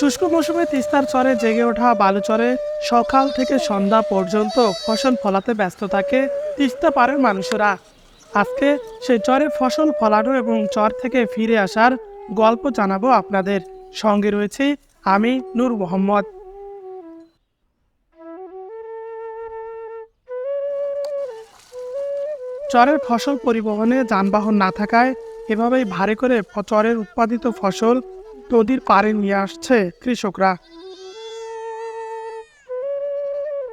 শুষ্ক মৌসুমে তিস্তার চরে জেগে ওঠা বালুচরে সকাল থেকে সন্ধ্যা পর্যন্ত ফসল ফলাতে ব্যস্ত থাকে তিস্তা পাড়ের মানুষেরা। আজকে সেই চরে ফসল ফলানো এবং চর থেকে ফিরে আসার গল্প জানাব আপনাদের। সঙ্গে রয়েছে আমি নূর মোহাম্মদ। চরের ফসল পরিবহনে যানবাহন না থাকায় এভাবেই ভারী করে চরের উৎপাদিত ফসল নদীর পাড়ে নিয়ে আসছে কৃষকরা।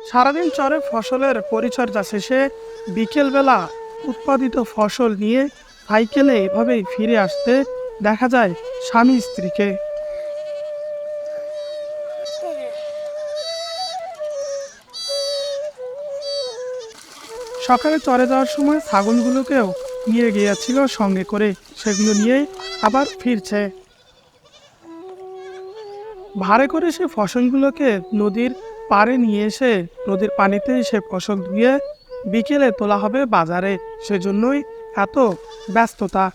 সারাদিন চরে ফসলের পরিচর্যা শেষে বিকেলবেলা উৎপাদিত ফসল নিয়ে সাইকেলে এভাবেই ফিরে আসতে দেখা যায় স্বামী স্ত্রীকে। সকালে চরে যাওয়ার সময় ছাগলগুলোকেও নিয়ে গিয়েছিল সঙ্গে করে। সেগুলো নিয়ে আবার ফিরছে। ভাড়ে করে সে ফসলগুলোকে নদীর পাড়ে নিয়ে এসে নদীর পানিতে সে ফসল ধুয়ে বিকেলে তোলা হবে বাজারে। সেজন্যই এত ব্যস্ততা।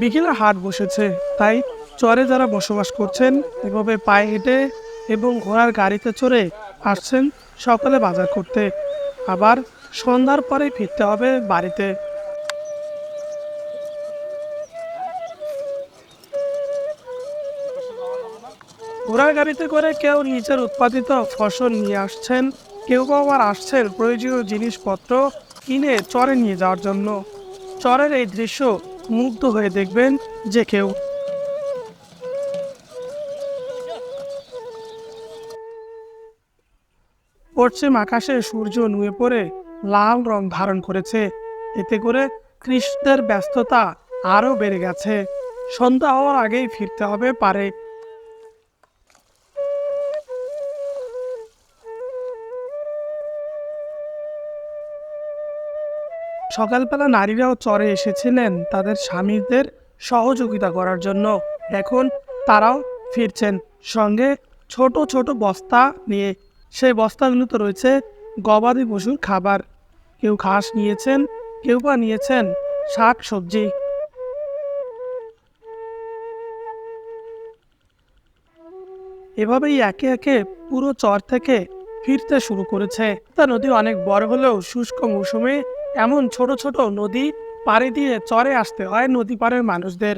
বিকেলে হাট বসেছে, তাই চরে যারা বসবাস করছেন এভাবে পায়ে হেঁটে এবং ঘোড়ার গাড়িতে চড়ে আসছেন সকালে বাজার করতে। আবার সন্ধ্যার পরে ফিরতে হবে বাড়িতে। ঘোড়ার গাড়িতে করে কেউ নিজের উৎপাদিত ফসল নিয়ে আসছেন, কেউ বা আবার আসছেন প্রয়োজনীয় জিনিসপত্র কিনে চরে নিয়ে যাওয়ার জন্য। চরের এই দৃশ্য মুগ্ধ হয়ে দেখবেন যে কেউ। পশ্চিম আকাশে সূর্য নুয়ে পড়ে, লাল রং ধারণ করেছে। এতে করে কৃষ্ণের ব্যস্ততা আরও বেড়ে গেছে। সন্ধ্যা হওয়ার আগেই ফিরতে হবে পারে সকালবেলা নারীরাও চরে এসেছিলেন তাদের স্বামীদের সহযোগিতা করার জন্য। এখন তারাও ফিরছেন। সঙ্গে ছোট ছোট বস্তা নিয়ে। সেই বস্তাগুলোতে রয়েছে গবাদি পশুর খাবার। কেউ ঘাস নিয়েছেন, কেউ বা নিয়েছেন শাক সবজি। এভাবেই একে একে পুরো চর থেকে ফিরতে শুরু করেছে। তা নদী অনেক বড় হলেও শুষ্ক মৌসুমে এমন ছোট ছোট নদী পাড়ি দিয়ে চরে আসতে হয় নদী পাড়ের মানুষদের।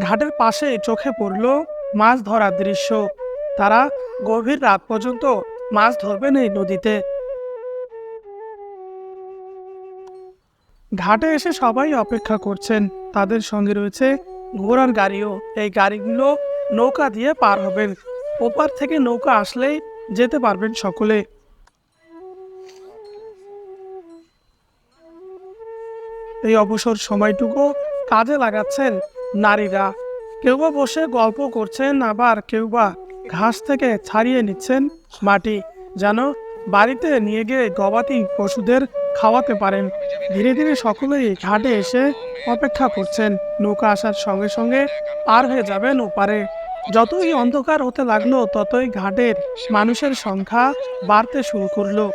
ঘাটের পাশে চোখে পড়ল মাছ ধরার দৃশ্য। তারা গভীর রাত পর্যন্ত মাছ ধরবেন এই নদীতে। ঘাটে এসে সবাই অপেক্ষা করছেন। তাদের সঙ্গে রয়েছে ঘোড়ার গাড়িও। এই গাড়িগুলো নৌকা দিয়ে পার হবেন। ওপার থেকে নৌকা আসলেই যেতে পারবেন সকলে। এই অবসর সময়টুকু কাজে লাগাচ্ছেন নারীরা। কেউ বা বসে গল্প করছেন, আবার কেউ বা ঘাস থেকে ছাড়িয়ে নিচ্ছেন মাটি, যেন বাড়িতে নিয়ে গিয়ে গবাদি পশুদের খাওয়াতে পারেন। ধীরে ধীরে সকলেই ঘাটে এসে অপেক্ষা করছেন। নৌকা আসার সঙ্গে সঙ্গে পার হয়ে যাবেন ওপারে। যতই অন্ধকার হতে লাগল, ততই ঘাটের মানুষের সংখ্যা বাড়তে শুরু করল।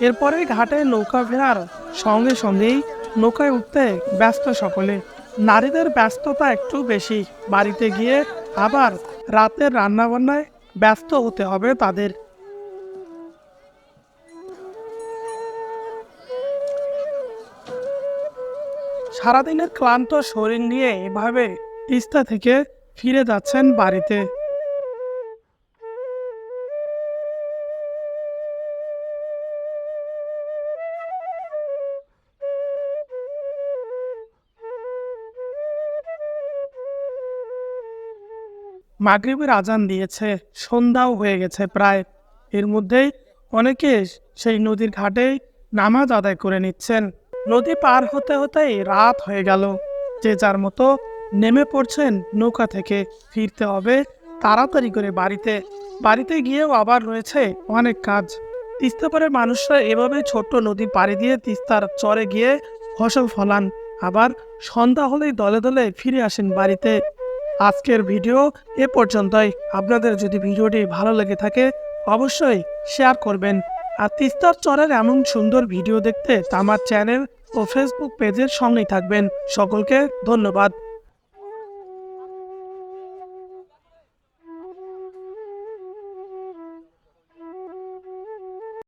এরপরে ঘাটে নৌকা ফেরার সঙ্গে সঙ্গেই নৌকায় উঠতে ব্যস্ত সকলে। নারীদের ব্যস্ততা একটু বেশি। বাড়িতে গিয়ে আবার রাতের রান্নাবান্নায় ব্যস্ত হতে হবে তাদের। সারাদিনের ক্লান্ত শরীর নিয়ে এভাবে তিস্তা থেকে ফিরে যাচ্ছেন বাড়িতে। মাগরিবের আজান দিয়েছে, সন্ধ্যাও হয়ে গেছে প্রায়। এর মধ্যেই অনেকে সেই নদীর ঘাটেই নামাজ আদায় করে নিচ্ছেন। নদী পার হতে হতেই রাত হয়ে গেল। যে যার মতো নেমে পড়ছেন নৌকা থেকে ফিরতে হবে তাড়াতাড়ি করে বাড়িতে। বাড়িতে গিয়েও আবার রয়েছে অনেক কাজ। তিস্তা পাড়ের মানুষরা এভাবে ছোট্ট নদী পাড়ি দিয়ে তিস্তার চরে গিয়ে ফসল ফলান। আবার সন্ধ্যা হলেই দলে দলে ফিরে আসেন বাড়িতে। আজকের ভিডিও এ পর্যন্তই। আপনাদের যদি ভিডিওটি ভালো লেগে থাকে, অবশ্যই শেয়ার করবেন। আর তিস্তার চরের এমন সুন্দর ভিডিও দেখতে আমার চ্যানেল ও ফেসবুক পেজের সঙ্গেই থাকবেন। সকলকে ধন্যবাদ।